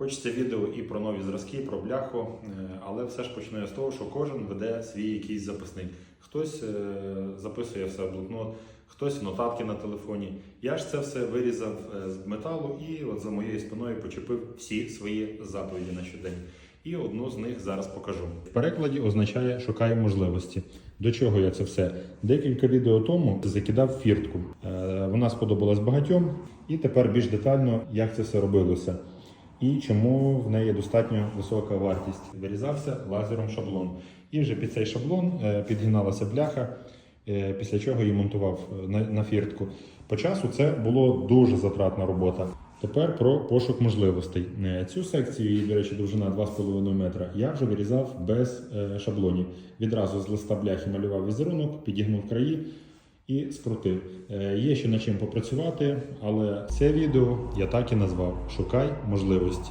Хочеться відео і про нові зразки, про бляху, е, але все ж почну з того, що кожен веде свій якийсь записник. Хтось е, записує все в блокнот, хтось нотатки на телефоні. Я ж це все вирізав е, з металу і от за моєю спиною почепив всі свої заповіді на щодень. І одну з них зараз покажу. В перекладі означає шукай можливості. До чого я це все? Декілька відео тому закидав фіртку. Вона сподобалась багатьом, і тепер більш детально, як це все робилося. І чому в неї достатньо висока вартість. Вирізався лазером шаблон. І вже під цей шаблон е, підгиналася бляха, е, після чого її монтував е, на, фіртку. По часу це було дуже затратна робота. Тепер про пошук можливостей. Цю секцію, її, до речі, довжина 2,5 метра, я вже вирізав без шаблонів. Відразу з листа бляхи малював візерунок, підігнув краї і скрутив. Е, Є ще над чим попрацювати, але це відео я так і назвав Шукай можливості.